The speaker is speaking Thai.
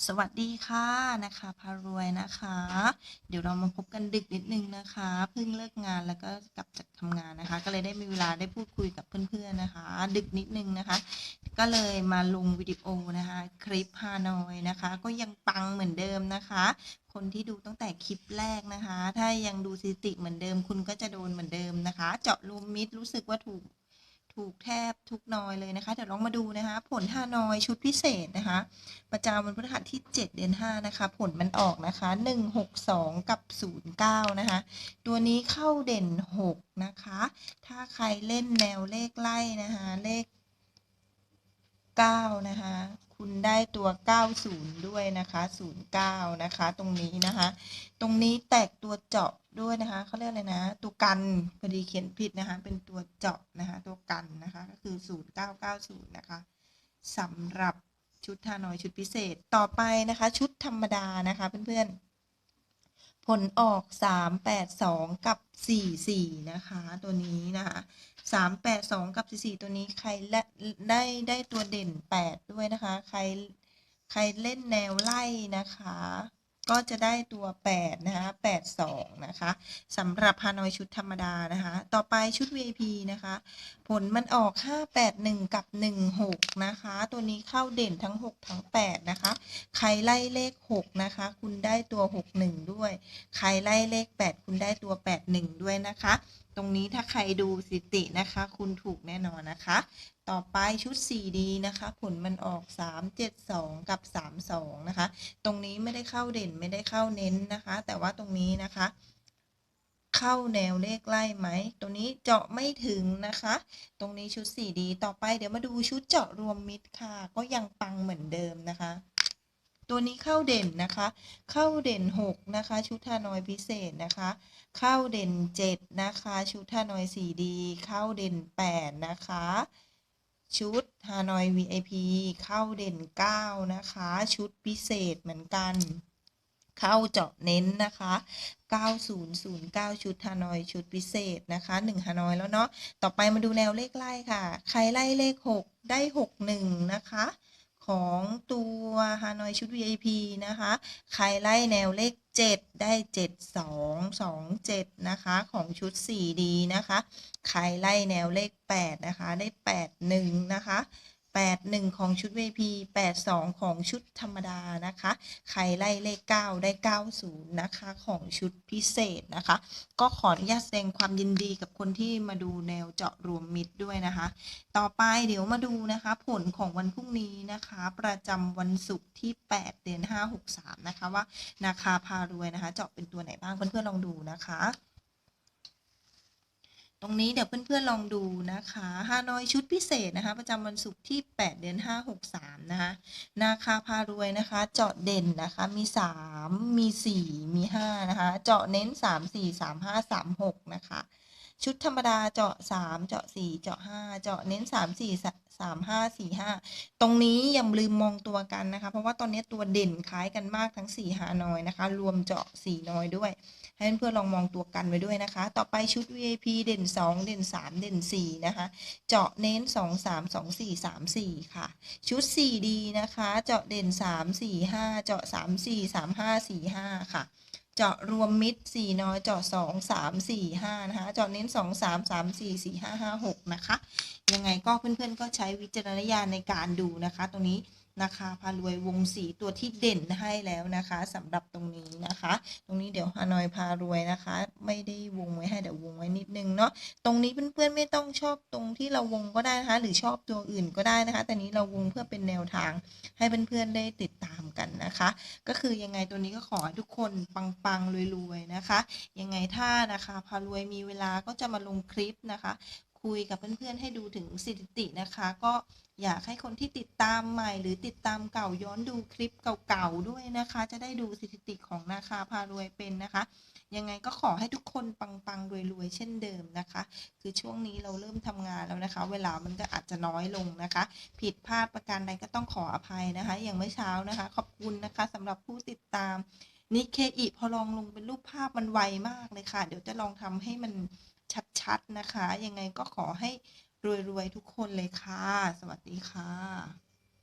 สวัสดีค่ะนะคะพารวยนะคะ เดี๋ยวเรามาพบกันดึกนิดนึงนะคะเพิ่งเลิกงานแล้วก็กลับจากทำงานนะคะ ก็เลยได้มีเวลาได้พูดคุยกับเพื่อนๆนะคะ ดึกนิดนึงนะคะ ก็เลยมาลงวิดีโอนะคะ คลิปฮานอยนะคะ ก็ยังปังเหมือนเดิมนะคะ คนที่ดูตั้งแต่คลิปแรกนะคะ ถ้ายังดูสถิติเหมือนเดิม คุณก็จะโดนเหมือนเดิมนะคะ เจาะรวมมิดรู้สึกว่าถูก ถูกแทบทุกนอยเลยนะคะ เดี๋ยวลองมาดูนะคะ ผลฮานอยชุดพิเศษนะคะ ประจำวันพฤหัสที่ 7 เดือน 5 นะคะ ผลมันออกนะคะ 162 กับ 09 นะคะ ตัวนี้เข้าเด่น 6 นะคะ ถ้าใครเล่นแนวเลขไล่นะคะ เลข 9 นะคะ คุณได้ตัว 90 ด้วยนะคะ 09 นะคะ ตรงนี้นะคะ ตรงนี้แตกตัวเจาะ ด้วยนะคะเขาเรียกอะไรนะ ตัวกันพอดีเขียนผิดนะคะ เป็นตัวเจาะนะคะ ตัวกันนะคะ ก็คือ 0990 นะคะสำหรับชุดฮานอยชุดพิเศษต่อไปนะคะ ชุดธรรมดานะคะเพื่อนๆ ผลออก 382 กับ 44 นะคะ ตัวนี้นะคะ382 กับ 44 ตัวนี้ใครและได้ได้ตัวเด่น 8 ด้วยนะคะ ใครใครเล่นแนวไล่นะคะ ก็จะได้ตัว 8 นะคะ 82 นะคะสำหรับฮานอยชุดธรรมดานะคะ ต่อไปชุด VIP นะคะ ผลมันออก 581 กับ 16 นะคะ ตัวนี้เข้าเด่นทั้ง 6 ทั้ง 8 นะคะ ใครไล่เลข 6 นะคะ คุณได้ตัว 61 ด้วย ใครไล่เลข 8 คุณได้ตัว 81 ด้วยนะคะตรงนี้ถ้าใครดูสถิตินะคะ คุณถูกแน่นอนนะคะ ต่อไปชุด 4D นะคะ ผลมันออก 372 กับ 32 นะคะ ตรงนี้ไม่ได้เข้าเด่นไม่ได้เข้าเน้นนะคะ แต่ว่าตรงนี้นะคะ เข้าแนวเลขไล่ไหม ตรงนี้เจาะไม่ถึงนะคะ ตรงนี้ชุด 4D ต่อไปเดี๋ยวมาดูชุดเจาะรวมมิตรค่ะ ก็ยังปังเหมือนเดิมนะคะ ตัวนี้เข้าเด่นนะคะ เข้าเด่น 6 นะคะ ชุดฮานอยพิเศษนะคะ เข้าเด่น 7 นะคะ ชุดฮานอย 4D เข้าเด่น 8 นะคะ ชุดฮานอย VIP เข้าเด่น 9 นะคะ ชุดพิเศษเหมือนกัน เข้าเจาะเน้นนะคะ9009 ชุดฮานอย ชุดพิเศษนะคะ 1ฮานอยแล้วเนาะ ต่อไปมาดูแนวเลขไล่ค่ะ ใครไล่เลข 6 ได้ 61 นะคะ ของตัว วฮานอยชุด VIP นะคะ ใครไล่แนวเลข 7 ได้ 7227 นะคะ ของชุด 4D นะคะ ใครไล่แนวเลข 8 นะคะ ได้ 81 นะคะ 81 ของชุด VP 82 ของชุดธรรมดานะคะ ใครไล่เลข 9 ได้ 90 นะคะ ของชุดพิเศษนะคะ ก็ขออนุญาตแสดงความยินดีกับคนที่มาดูแนวเจาะรวมมิตรด้วยนะคะ ต่อไปเดี๋ยวมาดูนะคะ ผลของวันพรุ่งนี้นะคะ ประจำวันศุกร์ที่ 8 เดือน 5 63 นะคะว่านาคาพารวยนะคะ เจาะเป็นตัวไหนบ้างเพื่อนๆลองดูนะคะ ตรงนี้เดี๋ยวเพื่อนๆลองดูนะคะฮานอยชุดพิเศษนะคะ ประจำวันศุกร์ที่ 8 เดือน 5 63 นะคะ นาคาพารวยนะคะ เจาะเด่นนะคะ มี 3 มี 4 มี 5 นะคะ เจาะเน้น 3 4 3 5 3 6 นะคะ ชุดธรรมดาเจาะ 3 เจาะ 4 เจาะ 5 เจาะเน้น 3 4 3 5 4 5 ตรงนี้อย่าลืมมองตัวกันนะคะ เพราะว่าตอนนี้ตัวเด่นคล้ายกันมากทั้ง4ฮานอยนะคะ รวมเจาะ 4นอยด้วย ให้เพื่อนๆลองมองตัวกันไว้ด้วยนะคะ ต่อไปชุด VIP เด่น 2 เด่น 3 เด่น 4 นะคะ เจาะเน้น 2 3 2 4 3 4 ค่ะ ชุด 4D นะคะ เจาะเด่น 3 4 5 เจาะ 3 4 3 5 4 5 ค่ะ เจาะรวมมิดสี่น้อยเจาะสองสามสี่ห้านะคะ เจาะเน้นสองสามสามสี่สี่ห้าห้าหกนะคะ ยังไงก็เพื่อนๆก็ใช้วิจารณญาณในการดูนะคะ ตรงนี้ นะคะพารวยวงสีตัวที่เด่นให้แล้วนะคะสำหรับตรงนี้นะคะ ตรงนี้เดี๋ยวฮานอยพารวยนะคะ ไม่ได้วงไว้ให้เดี๋ยววงไว้นิดนึงเนาะตรงนี้เพื่อนๆไม่ต้องชอบตรงที่เราวงก็ได้นะคะ หรือชอบตัวอื่นก็ได้นะคะ แต่นี้เราวงเพื่อเป็นแนวทาง ให้เพื่อนๆได้ติดตามกันนะคะ ก็คือยังไงตัวนี้ก็ขอให้ทุกคนปังๆรวยๆนะคะ ยังไงถ้านะคะพารวยมีเวลาก็จะมาลงคลิปนะคะ คุยกับเพื่อนๆ ให้ดูถึงสถิตินะคะ ก็อยากให้คนที่ติดตามใหม่ หรือติดตามเก่าย้อนดูคลิปเก่าๆด้วยนะคะ จะได้ดูสถิติของนาคาพารวยเป็นนะคะ ยังไงก็ขอให้ทุกคนปังๆรวยๆเช่นเดิมนะคะ คือช่วงนี้เราเริ่มทำงานแล้วนะคะ เวลามันก็อาจจะน้อยลงนะคะ ผิดพลาดประการใดก็ต้องขออภัยนะคะ อย่างเมื่อเช้านะคะ ขอบคุณนะคะสำหรับผู้ติดตามนิเคอิพอลองลงเป็นรูปภาพมันไวมากเลยค่ะ เดี๋ยวจะลองทำให้มัน ชัดๆนะคะ ยังไงก็ขอให้รวยๆทุกคนเลยค่ะ สวัสดีค่ะ